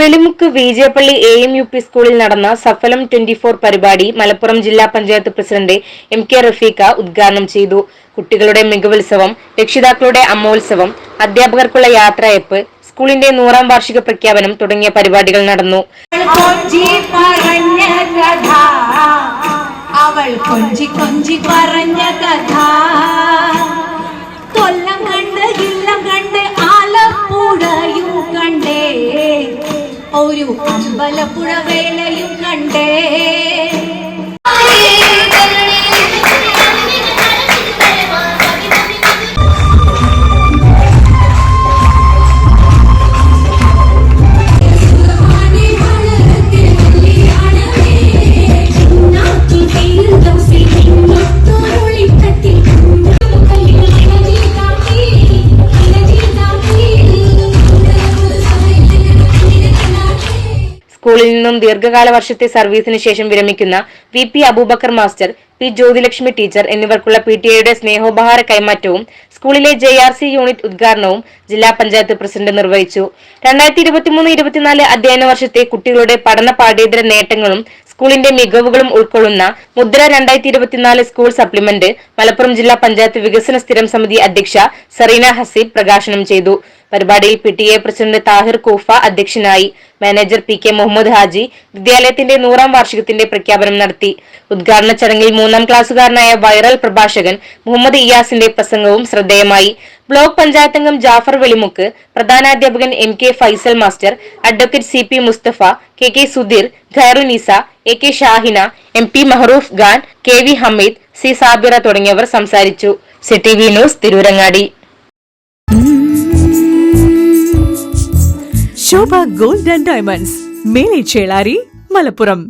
Velimukku Vijayappally A M U P സ്കൂളിൽ നടന്ന സഫലം twenty four പരിപാടി മലപ്പുറം ജില്ലാ panchayat president M K Rafeekha ഉദ്ഘാടനം ചെയ്തു. കുട്ടികളുടെ മികവുത്സവം രക്ഷിതാക്കളുടെ അമ്മോത്സവം അധ്യാപകർക്കുള്ള യാത്രയപ്പ് സ്കൂളിന്റെ നൂറാം വാർഷിക പ്രഖ്യാപനം തുടങ്ങിയ പരിപാടികൾ നടന്നു. കൊഞ്ചി കൊഞ്ചി പറഞ്ഞ കഥ. ഒരു അമ്പലപ്പുഴ വേലയും കണ്ടേ. സ്കൂളിൽ നിന്നും ദീർഘകാല വർഷത്തെ സർവീസിന് ശേഷം വിരമിക്കുന്ന V P Aboobacker master P Jyothilakshmi teacher എന്നിവർക്കുള്ള P T ഐയുടെ സ്നേഹോപഹാര കൈമാറ്റവും സ്കൂളിലെ ജെ ആർ സി യൂണിറ്റ് ഉദ്ഘാടനവും ജില്ലാ പഞ്ചായത്ത് പ്രസിഡന്റ് നിർവഹിച്ചു. രണ്ടായിരത്തി ഇരുപത്തിമൂന്ന് ഇരുപത്തിനാല് അധ്യയന വർഷത്തെ കുട്ടികളുടെ പഠന പാഠ്യേതര നേട്ടങ്ങളും സ്കൂളിന്റെ മികവുകളും ഉൾക്കൊള്ളുന്ന മുദ്ര രണ്ടായിരത്തി ഇരുപത്തിനാല് സ്കൂൾ സപ്ലിമെന്റ് മലപ്പുറം ജില്ലാ പഞ്ചായത്ത് വികസന സ്ഥിരം സമിതി അധ്യക്ഷ സറീന ഹസീബ് പ്രകാശനം ചെയ്തു. പരിപാടിയിൽ P T A president Thahir Koofa അധ്യക്ഷനായി manager P K Muhammad Haji വിദ്യാലയത്തിന്റെ നൂറാം വാർഷികത്തിന്റെ പ്രഖ്യാപനം നടത്തി. ഉദ്ഘാടന ചടങ്ങിൽ മൂന്നാം ക്ലാസ്സുകാരനായ വൈറൽ പ്രഭാഷകൻ മുഹമ്മദ് ഇയാസിന്റെ പ്രസംഗവും ശ്രദ്ധേയമായി. ബ്ലോക്ക് പഞ്ചായത്ത് അംഗം Jafar Velimukku പ്രധാനാധ്യാപകൻ M K Faisal master advocate C P Mustafa K K Sudheer Khairunisa A K Shahina M P Mahroof Khan K V Hameed C Sabira തുടങ്ങിയവർ സംസാരിച്ചു. City V news Tirurangadi. Shobha gold and diamonds. Mele Chelari Malappuram.